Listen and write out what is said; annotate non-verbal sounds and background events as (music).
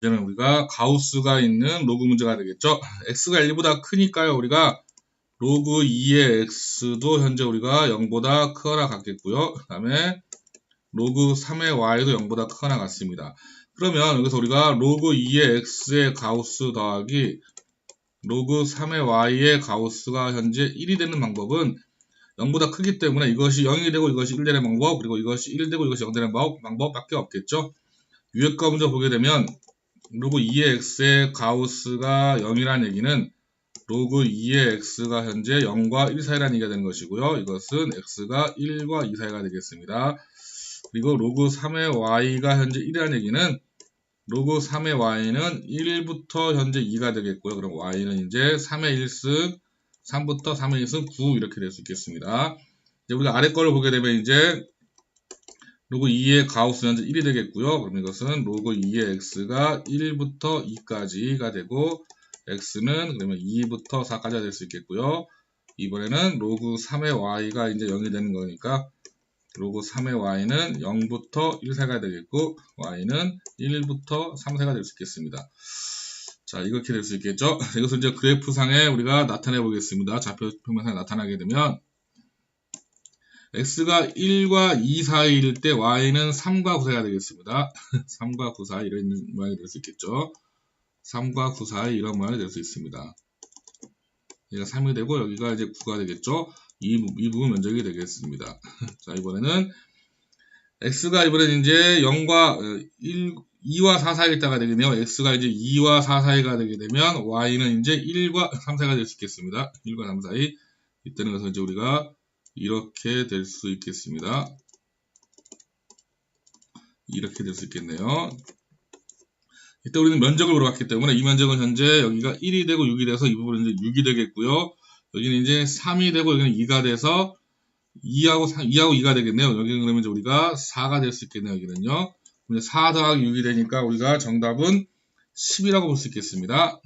이제는 우리가 가우스가 있는 로그 문제가 되겠죠. x가 1보다 크니까요. 우리가 로그 2의 x도 현재 우리가 0보다 크거나 같겠고요. 그 다음에 로그 3의 y도 0보다 크거나 같습니다. 그러면 여기서 우리가 로그 2의 x의 가우스 더하기 로그 3의 y의 가우스가 현재 1이 되는 방법은 0보다 크기 때문에 이것이 0이 되고 이것이 1 되는 방법 그리고 이것이 1 되고 이것이 0 되는 방법, 방법밖에 없겠죠. 유효과 문제 보게 되면 로그 2의 x의 가우스가 0이라는 얘기는 로그 2의 x가 현재 0과 1 사이라는 얘기가 되는 것이고요. 이것은 x가 1과 2 사이가 되겠습니다. 그리고 로그 3의 y가 현재 1이라는 얘기는 로그 3의 y는 1부터 현재 2가 되겠고요. 그럼 y는 이제 3의 1승 3부터 3의 1승 9 이렇게 될 수 있겠습니다. 이제 우리가 아래 거를 보게 되면 이제 로그 2의 가우스 현재 1이 되겠고요. 그럼 이것은 로그 2의 x가 1부터 2까지가 되고 x는 그러면 2부터 4까지가 될 수 있겠고요. 이번에는 로그 3의 y가 이제 0이 되는 거니까 로그 3의 y는 0부터 1 사이가 되겠고 y는 1부터 3 사이가 될 수 있겠습니다. 자, 이렇게 될 수 있겠죠? (laughs) 이것을 이제 그래프상에 우리가 나타내 보겠습니다. 좌표 평면상에 나타나게 되면 x가 1과 2 사이일 때 y는 3과 9 사이가 되겠습니다. (laughs) 3과 9 사이 이런 모양이 될 수 있겠죠. 3과 9 사이 이런 모양이 될 수 있습니다. 얘가 3이 되고 여기가 이제 9가 되겠죠. 이, 부- 이 부분 면적이 되겠습니다. (laughs) 자, 이번에는 x가 이번엔 이제 0과 1, 2와 4 사이에 있다가 되겠네요. x가 이제 2와 4 사이가 되게 되면 y는 이제 1과 3 사이가 될 수 있겠습니다. 1과 3 사이. 이때는 그래서 이제 우리가 이렇게 될 수 있겠습니다. 이렇게 될 수 있겠네요. 이때 우리는 면적을 물어봤기 때문에 이 면적은 현재 여기가 1이 되고 6이 돼서 이 부분은 이제 6이 되겠고요. 여기는 이제 3이 되고 여기는 2가 돼서 2하고 3, 2하고 2가 되겠네요. 여기는 그러면 이제 우리가 4가 될 수 있겠네요. 여기는요. 그럼 이제 4 더하기 6이 되니까 우리가 정답은 10이라고 볼 수 있겠습니다.